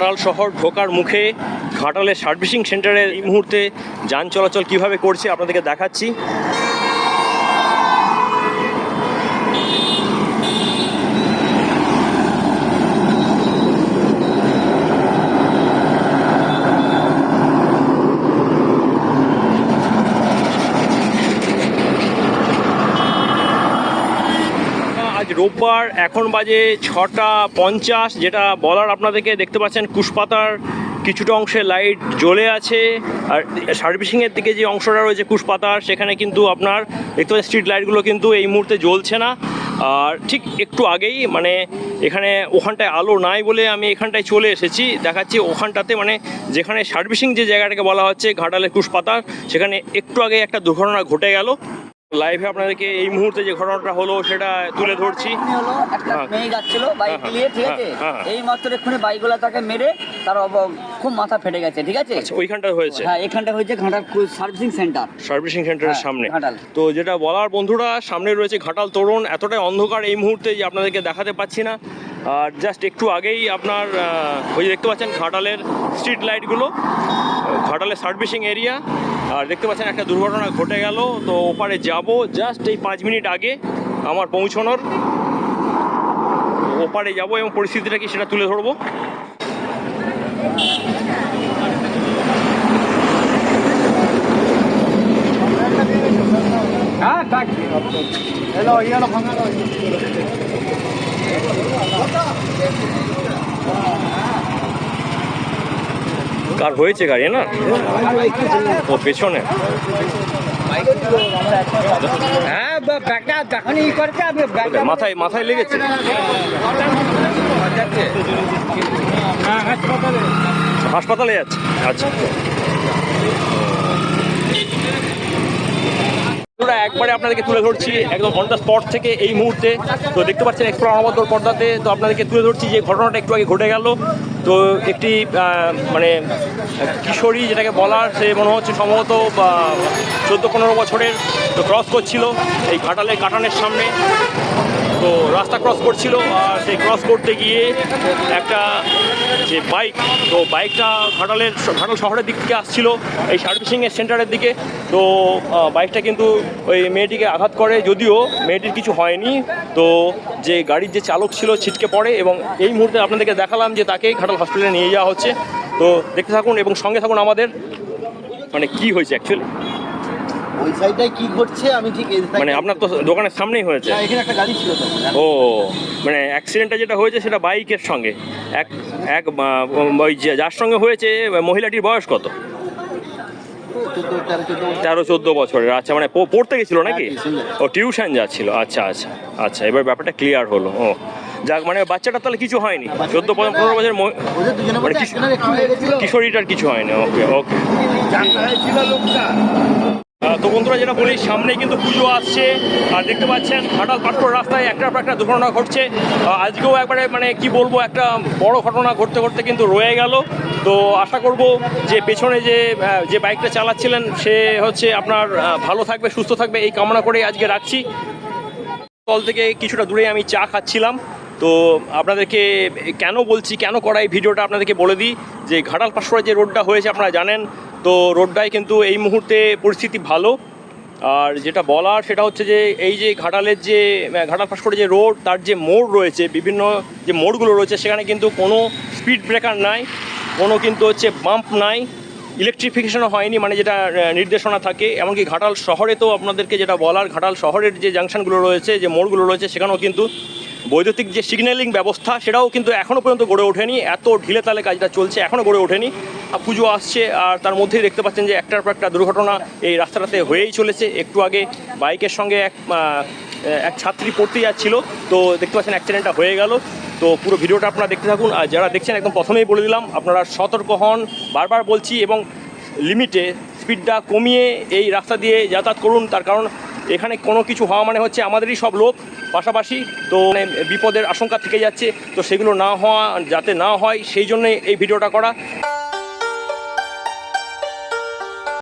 ঘাটাল শহর ঢোকার মুখে ঘাটালের সার্ভিসিং সেন্টারের এই মুহূর্তে যান চলাচল কীভাবে করছে আপনাদেরকে দেখাচ্ছি। রোববার এখন বাজে ছটা পঞ্চাশ, যেটা বলার আপনাদেরকে দেখতে পাচ্ছেন কুশপাতার কিছুটা অংশে লাইট জ্বলে আছে। আর সার্ভিসিংয়ের দিকে যে অংশটা রয়েছে কুশপাতার, সেখানে কিন্তু আপনার দেখতে পাচ্ছেন স্ট্রিট লাইটগুলো কিন্তু এই মুহূর্তে জ্বলছে না। আর ঠিক একটু আগেই মানে এখানে ওখানটায় আলো নাই বলে আমি এখানটায় চলে এসেছি। দেখাচ্ছি ওখানটাতে মানে যেখানে সার্ভিসিং যে জায়গাটাকে বলা হচ্ছে ঘাটালের কুশপাতার সেখানে একটু আগে একটা দুর্ঘটনা ঘটে গেল। লাইভে আপনাদেরকে এই মুহূর্তে যে ঘটনাটা হলো সেটা তুলে ধরছি। হলো একটা হ্যাঁ। মেয়ে যাচ্ছিল বাইক হ্যাঁ, নিয়ে ঠিক আছে? হ্যাঁ। এই মাত্র এক্ষুনি বাইকগুলো তাকে মেরে তার খুব মাথা ফেটে গেছে ঠিক আছে? আচ্ছা ওইখানটা হয়েছে? হ্যাঁ এখানটা হয়েছে ঘাটার সার্ভিসিং সেন্টার সার্ভিসিং সেন্টারের সামনে। ঘাটাল। তো যেটা বলার বন্ধুরা সামনে রয়েছে ঘাটাল তোরণ। এতটাই অন্ধকার এই মুহূর্তে যে আপনাদেরকে দেখাতে পাচ্ছি না। আর জাস্ট একটু আগেই আপনার ওই দেখতে পাচ্ছেন ঘাটালের স্ট্রিট লাইটগুলো ঘাটালের সার্ভিসিং এরিয়া আর দেখতে পাচ্ছেন একটা দুর্ঘটনা ঘটে গেল। তো ওপারে যাব জাস্ট এই পাঁচ মিনিট আগে আমার পৌঁছানোর। ওপারে যাব এবং পরিস্থিতিটা কি সেটা তুলে ধরবো। কার হয়েছে গাড়ি না? ও পেছনে। হ্যাঁ ব্যাগটা যখনই ই করছে আমি মাথায় মাথায় লেগেছে? হাসপাতালে যাচ্ছে। আচ্ছা। বন্ধুরা, একবারে আপনাদেরকে তুলে ধরছি একদম অন দ্য স্পট থেকে এই মুহূর্তে। তো দেখতে পাচ্ছেন এক্সপ্লোর অনবদ্র পর্দাতে। তো আপনাদেরকে তুলে ধরছি যে ঘটনাটা একটু আগে ঘটে গেল। তো একটি মানে কিশোরী যেটাকে বলার সে মনে হচ্ছে সম্ভবত চোদ্দ পনেরো বছরের তো ক্রস করছিল এই ঘাটালের কাটানের সামনে। তো রাস্তা ক্রস করছিল আর সেই ক্রস করতে গিয়ে একটা যে বাইক তো বাইকটা ঘাটালের ঘাটাল শহরের দিক থেকে আসছিল, এই সার্ভিসিংয়ের সেন্টারের দিকে। তো বাইকটা কিন্তু ওই মেয়েটিকে আঘাত করে, যদিও মেয়েটির কিছু হয়নি। তো যে গাড়ির যে চালক ছিল ছিটকে পড়ে এবং এই মুহূর্তে আপনাদেরকে দেখালাম যে তাকে ঘাটাল হসপিটালে নিয়ে যাওয়া হচ্ছে। তো দেখতে থাকুন এবং সঙ্গে থাকুন আমাদের মানে কি হয়েছে অ্যাকচুয়ালি ওই সাইডটায় কি ঘটছে আমি ঠিক এই মানে আপনার তো দোকানের সামনেই হয়েছে? হ্যাঁ, এখানে একটা গাড়ি ছিল তো ও মানে অ্যাক্সিডেন্টটা যেটা হয়েছে সেটা বাইকের সঙ্গে। এক এক ওই যার সঙ্গে হয়েছে মহিলাটির বয়স কত? তেরো চোদ্দ বছরের আচ্ছা মানে প- পড়তে গেছিল নাকি? হ্যাঁ, ও টিউশন যাচ্ছিল আচ্ছা আচ্ছা আচ্ছা এবার ব্যাপারটা ক্লিয়ার হলো ও। যাক মানে বাচ্চাটার তাহলে কিছু হয়নি। চোদ্দ পনেরো বছর মানে কিশোরীটার কিছু হয়নি ওকে ওকে তো বন্ধুরা যেটা বলি সামনে কিন্তু পুজো আসছে। আর দেখতে পাচ্ছেন, ঘাটাল পাটকর রাস্তায় একটার পর একটা দুর্ঘটনা ঘটছে। আজকেও একবারে মানে কি বলব, একটা বড় ঘটনা ঘটতে ঘটতে কিন্তু রয়ে গেল। তো আশা করব যে পেছনে যে যে বাইকটা চালাচ্ছিলেন, সে হচ্ছে আপনার ভালো থাকবে, সুস্থ থাকবে, এই কামনা করে আজকে রাখছি। তল থেকে কিছুটা দূরে আমি চা খাচ্ছিলাম। তো আপনাদেরকে কেন বলছি, কেন করা এই ভিডিওটা আপনাদেরকে বলে দিই, যে ঘাটাল পাশপড়া যে রোডটা হয়েছে আপনারা জানেন, তো রোডটায় কিন্তু এই মুহূর্তে পরিস্থিতি ভালো। আর যেটা বলার সেটা হচ্ছে যে এই যে ঘাটালের যে ঘাটাল পাশপড়ে যে রোড, তার যে মোড় রয়েছে, বিভিন্ন যে মোড়গুলো রয়েছে, সেখানে কিন্তু কোনো স্পিড ব্রেকার নাই, কোনো কিন্তু হচ্ছে বাম্প নাই, ইলেকট্রিফিকেশনও হয়নি মানে যেটা নির্দেশনা থাকে। এমনকি ঘাটাল শহরে তো আপনাদেরকে যেটা বলার, ঘাটাল শহরের যে জাংশনগুলো রয়েছে, যে মোড়গুলো রয়েছে, সেখানেও কিন্তু বৈদ্যুতিক যে সিগন্যালিং ব্যবস্থা, সেটাও কিন্তু এখনও পর্যন্ত গড়ে ওঠেনি। এত ঢিলে তালে কাজটা চলছে এখনও গড়ে ওঠেনি। আর পুজো আসছে, আর তার মধ্যেই দেখতে পাচ্ছেন যে একটার পর একটা দুর্ঘটনা এই রাস্তাটাতে হয়েই চলেছে। একটু আগে বাইকের সঙ্গে এক এক ছাত্রী পড়তে যাচ্ছিল, তো দেখতে পাচ্ছেন অ্যাক্সিডেন্টটা হয়ে গেল। তো পুরো ভিডিওটা আপনারা দেখতে থাকুন। আর যারা দেখছেন, একদম প্রথমেই বলে দিলাম, আপনারা সতর্ক হন। বারবার বলছি, এবং লিমিটে স্পিডটা কমিয়ে এই রাস্তা দিয়ে যাতায়াত করুন। তার কারণ এখানে কোনো কিছু হওয়া মানে হচ্ছে আমাদেরই সব লোক পাশাপাশি, তো মানে বিপদের আশঙ্কা থেকে যাচ্ছে, তো সেগুলো না হওয়া, যাতে না হয়, সেই জন্যে এই ভিডিওটা করা।